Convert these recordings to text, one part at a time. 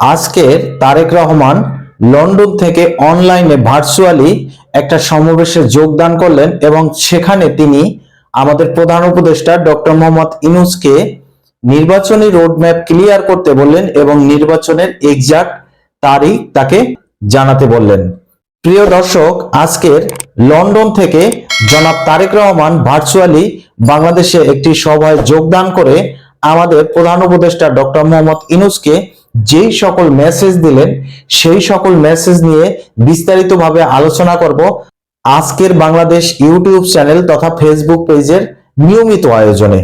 আজকের তারেক রহমান লন্ডন থেকে অনলাইনে ভার্চুয়ালি একটা সমাবেশে যোগদান করলেন এবং সেখানে তিনি আমাদের প্রধান উপদেষ্টা ডক্টর মোহাম্মদ ইনুসকে নির্বাচনী রোডম্যাপ ক্লিয়ার করতে বললেন এবং নির্বাচনের এক্সাক্ট তারিখ তাকে জানাতে বললেন। প্রিয় দর্শক, আজকের লন্ডন থেকে জনাব তারেক রহমান ভার্চুয়ালি বাংলাদেশে একটি সভায় যোগদান করে আমাদের প্রধান উপদেষ্টা ডক্টর মোহাম্মদ ইনুসকে যেই সকল মেসেজ দিলেন, সেই সকল মেসেজ নিয়ে বিস্তারিতভাবে আলোচনা করব আজকের বাংলাদেশ ইউটিউব চ্যানেল তথা ফেসবুক পেজের নিয়মিত আয়োজনে।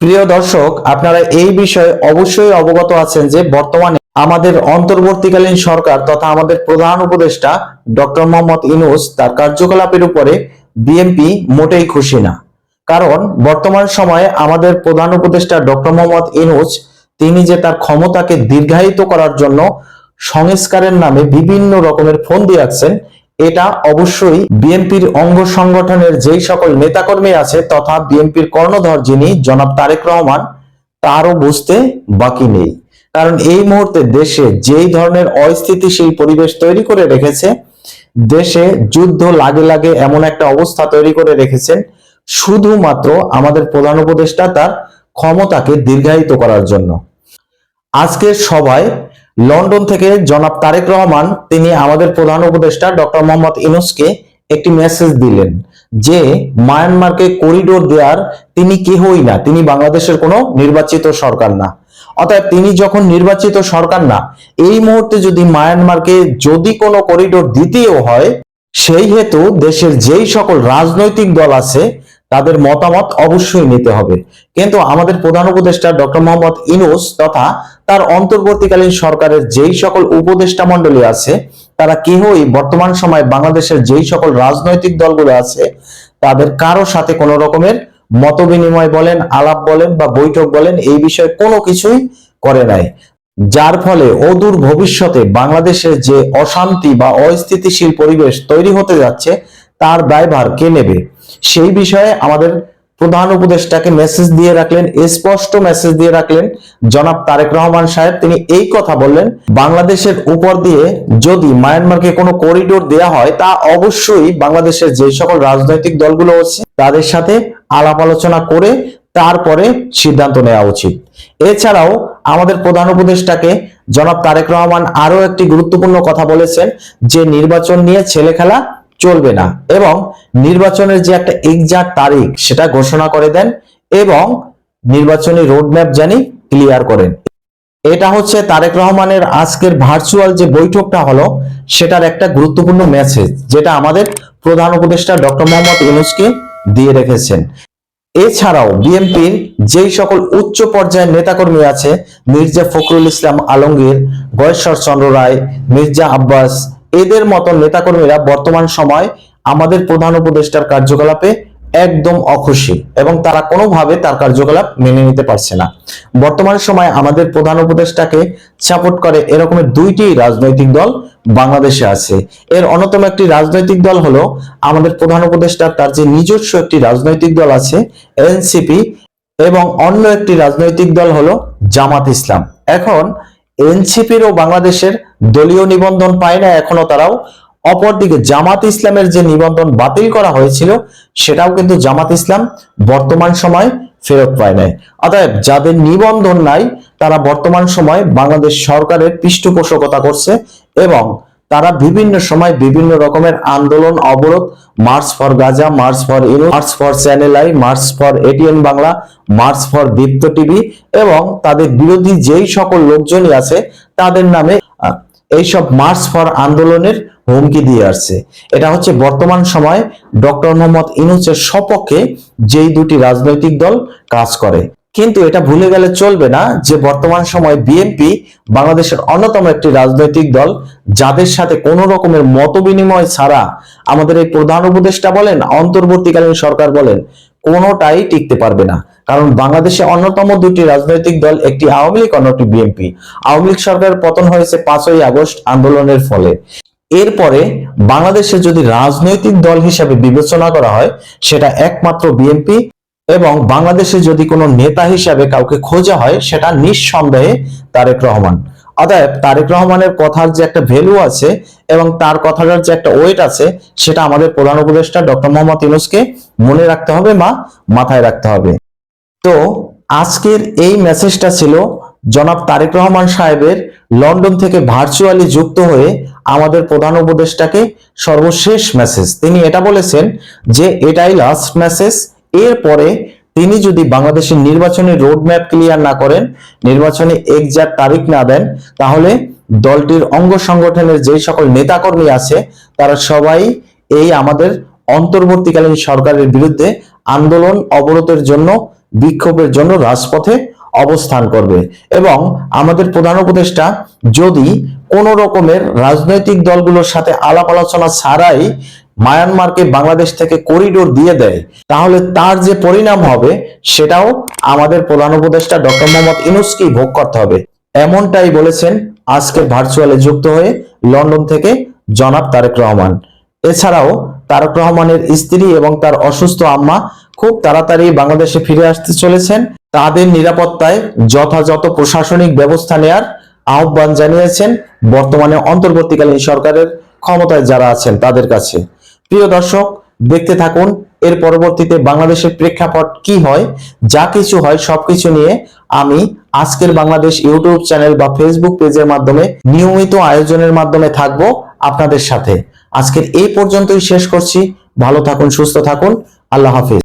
প্রিয় দর্শক, আপনারা এই বিষয়ে অবশ্যই অবগত আছেন যে বর্তমানে আমাদের অন্তর্বর্তীকালীন সরকার তথা আমাদের প্রধান উপদেষ্টা ডক্টর মোহাম্মদ ইনুস তার কার্যকলাপের উপরে বিএনপি মোটেই খুশি না। কারণ বর্তমান সময়ে আমাদের প্রধান উপদেষ্টা ডক্টর মোহাম্মদ ইনুস তিনি যে তার ক্ষমতাকে দীর্ঘায়িত করার জন্য সংস্কারের নামে বিভিন্ন রকমের ফোন দিয়ে আসছেন এটা অবশ্যই বিএনপির অঙ্গ সংগঠনের যেই সকল নেতাকর্মী আছে তথা বিএনপির কর্ণধর যিনি জনাব তারেক রহমান, তারও বুঝতে বাকি নেই। কারণ এই মুহূর্তে দেশে যেই ধরনের অস্থিতিশীল পরিবেশ তৈরি করে রেখেছে, দেশে যুদ্ধ লাগে লাগে এমন একটা অবস্থা তৈরি করে রেখেছেন শুধুমাত্র আমাদের প্রধান উপদেষ্টা তার ক্ষমতাকে দীর্ঘায়িত করার জন্য। আজকের সভায় লন্ডন থেকে জনাব তারেক রহমান, তিনি আমাদের প্রধান উপদেষ্টা ডক্টর মোহাম্মদ ইনুসকে একটি মেসেজ দিলেন যে, মায়ানমারকে করিডোর দেওয়ার তিনি কেহই না, তিনি বাংলাদেশের কোনো নির্বাচিত সরকার না। অতএব তিনি যখন নির্বাচিত সরকার না, এই মুহূর্তে যদি মায়ানমারকে যদি কোনো করিডোর দিতেও হয়, সেই হেতু দেশের যেই সকল রাজনৈতিক দল আছে তাদের মতামত অবশ্যই নিতে হবে। কিন্তু আমাদের প্রধান উপদেষ্টা ডক্টর মোহাম্মদ ইনুস তথা তার অন্তর্বর্তীকালীন সরকারের যেই সকল উপদেষ্টা মন্ডলী আছে, তারা কেহই বর্তমান সময়ে বাংলাদেশের যেই সকল রাজনৈতিক দলগুলো আছে, তাদের কারও সাথে কোনো রকমের মত বিনিময় বলেন, আলাপ বলেন বা বৈঠক বলেন, এই বিষয়ে কোনো কিছুই করে নাই। যার ফলে অদূর ভবিষ্যতে বাংলাদেশের যে অশান্তি বা অস্থিতিশীল পরিবেশ তৈরি হতে যাচ্ছে, তার দায়ভার কে নেবে? সেই বিষয়ে আমাদের প্রধান উপদেষ্টাকে মেসেজ দিয়ে রাখলেন, স্পষ্ট মেসেজ দিয়ে রাখলেন। জনাব তারেক রহমান সাহেব, তিনি এই কথা বললেন, বাংলাদেশের উপর দিয়ে যদি মায়ানমারকে কোনো করিডোর দেয়া হয়, তা অবশ্যই বাংলাদেশের যে সকল রাজনৈতিক দলগুলো আছে, তাদের সাথে আলাপ আলোচনা করে তারপরে সিদ্ধান্ত নেওয়া উচিত। এছাড়াও আমাদের প্রধান উপদেষ্টাকে জনাব তারেক রহমান আরও একটি গুরুত্বপূর্ণ কথা বলেছেন, যে নির্বাচন নিয়ে ছেলে খেলা চলবে না এবং নির্বাচনের যে একটা এক্সাক্ট তারিখ সেটা ঘোষণা করে দেন এবং নির্বাচনী রোডম্যাপ জানি ক্লিয়ার করেন। এটা হচ্ছে তারেক রহমানের আজকের ভার্চুয়াল যে বৈঠকটা হলো, সেটার একটা গুরুত্বপূর্ণ মেসেজ যেটা আমাদের প্রধান উপদেষ্টা ডক্টর মোহাম্মদ ইউনুসকে দিয়ে রেখেছেন। এছাড়াও বিএনপির যেই সকল উচ্চ পর্যায়ের নেতাকর্মী আছে, মির্জা ফখরুল ইসলাম আলমগীর গয়েশ্বর চন্দ্র রায়, মির্জা আব্বাস এদের মতো নেতাকর্মীরা বর্তমান সময় আমাদের প্রধান উপদেষ্টার কার্যকলাপে একদম অখুশি এবং তারা কোনোভাবে তার কার্যকলাপ মেনে নিতে পারছে না। বর্তমান সময় আমাদের প্রধান উপদেষ্টাকে সাপোর্ট করে এরকমের দুইটি রাজনৈতিক দল বাংলাদেশে আছে। এর অন্যতম একটি রাজনৈতিক দল হলো আমাদের প্রধান উপদেষ্টা তার যে নিজস্ব একটি রাজনৈতিক দল আছে, এনসিপি, এবং অন্য একটি রাজনৈতিক দল হলো জামাত ইসলাম। এখন এনসিপির ও বাংলাদেশের দলীয় নিবন্ধন পায় না, এখনও তারাও। অপরদিকে জামাত ইসলামের যে নিবন্ধন বাতিল করা হয়েছিল, সেটাও কিন্তু জামাত ইসলাম বর্তমান সময় ফেরত পায় নাই। অতএব যাদের নিবন্ধন নাই, তারা বর্তমান সময় বাংলাদেশ সরকারের পৃষ্ঠপোষকতা করছে এবং তারা বিভিন্ন সময় বিভিন্ন রকমের আন্দোলন, অবরোধ, march for Gaza, march for Inu march for channel I, march for ATN Bangla, march for Deepto TV এবং তাদের বিরোধী যেই সকল লোকজনই আছে, তাদের নামে এইসব মার্চ ফর আন্দোলনের হুমকি দিয়ে আসছে। এটা হচ্ছে বর্তমান সময় ডক্টর মোহাম্মদ ইনুসের সপক্ষে যেই দুটি রাজনৈতিক দল কাজ করে। কিন্তু এটা ভুলে গেলে চলবে না যে বর্তমান সময় বিএনপি বাংলাদেশের অন্যতম একটি রাজনৈতিক দল, যাদের সাথে কোনো রকমের মত বিনিময় ছাড়া আমাদের এই প্রধান উপদেষ্টা বলেন, অন্তর্বর্তীকালীন সরকার বলেন, কোনোটাই টিকতে পারবে না। কারণ বাংলাদেশে অন্যতম দুটি রাজনৈতিক দল, একটি আওয়ামী লীগ অন্যটি বিএনপি। আওয়ামী লীগ সরকারের পতন হয়েছে পাঁচই আগস্ট আন্দোলনের ফলে। এরপরে বাংলাদেশে যদি রাজনৈতিক দল হিসাবে বিবেচনা করা হয়, সেটা একমাত্র বিএনপি এবং বাংলাদেশে যদি কোনো নেতা হিসাবে কাউকে খোঁজা হয়, সেটা নিঃসন্দেহে তারেক রহমান। অতএব তারেক রহমানের কথার যে একটা ভ্যালু আছে এবং তার কথাটার যে একটা ওয়েট আছে, সেটা আমাদের প্রধান উপদেষ্টা ডক্টর মোহাম্মদ ইউনুসকে মনে রাখতে হবে বা মাথায় রাখতে হবে। তো আজকের এই মেসেজটা ছিল জনাব তারেক রহমান সাহেবের লন্ডন থেকে ভার্চুয়ালি যুক্ত হয়ে আমাদের প্রধান উপদেষ্টাকে সর্বশেষ মেসেজ তিনি এটা বলেছেন যে, এটাই লাস্ট মেসেজ এরপরে তিনি যদি বাংলাদেশের নির্বাচনী রোডম্যাপ ক্লিয়ার না করেন, নির্বাচনে একজাক্ট তারিখ না দেন, তাহলে দলটির অঙ্গ সংগঠনের যে সকল নেতাকর্মী আছে, তারা সবাই এই আমাদের অন্তর্বর্তীকালীন সরকারের বিরুদ্ধে আন্দোলন অবরোধের জন্য, বিক্ষোভের জন্য রাজপথে অবস্থান করবে। এবং আমাদের প্রধান উপদেষ্টা যদি কোন রকমের রাজনৈতিক দলগুলোর সাথে আলাপ আলোচনা ছাড়াই মায়ানমারকে বাংলাদেশ থেকে করিডোর দিয়ে দেয়, তাহলে তার যে পরিণাম হবে, সেটাও আমাদের প্রধান উপদেষ্টা ডক্টর মোহাম্মদ ইনুসকেই ভোগ করতে হবে। এমনটাই বলেছেন আজকে ভার্চুয়ালে যুক্ত হয়ে লন্ডন থেকে জনাব তারেক রহমান। এছাড়াও তারেক রহমানের স্ত্রী এবং তার অসুস্থ আম্মা খুব তাড়াতাড়ি বাংলাদেশে ফিরে আসতে চলেছেন। তাদের নিরাপত্তায় যথাযথ প্রশাসনিক ব্যবস্থা নেয়ার আহ্বান জানিয়েছেন বর্তমানে অন্তর্বর্তীকালীন সরকারের ক্ষমতায় যারা আছেন তাদের কাছে। প্রিয় দর্শক, দেখতে থাকুন, এর পরবর্তীতে বাংলাদেশের প্রেক্ষাপট কি হয়, যা কিছু হয় সবকিছু নিয়ে আমি আজকের বাংলাদেশ ইউটিউব চ্যানেল বা ফেসবুক পেজের মাধ্যমে নিয়মিত আয়োজনের মাধ্যমে থাকব আপনাদের সাথে। আজকের এই পর্যন্তই শেষ করছি। ভালো থাকুন, সুস্থ থাকুন। আল্লাহ হাফিজ।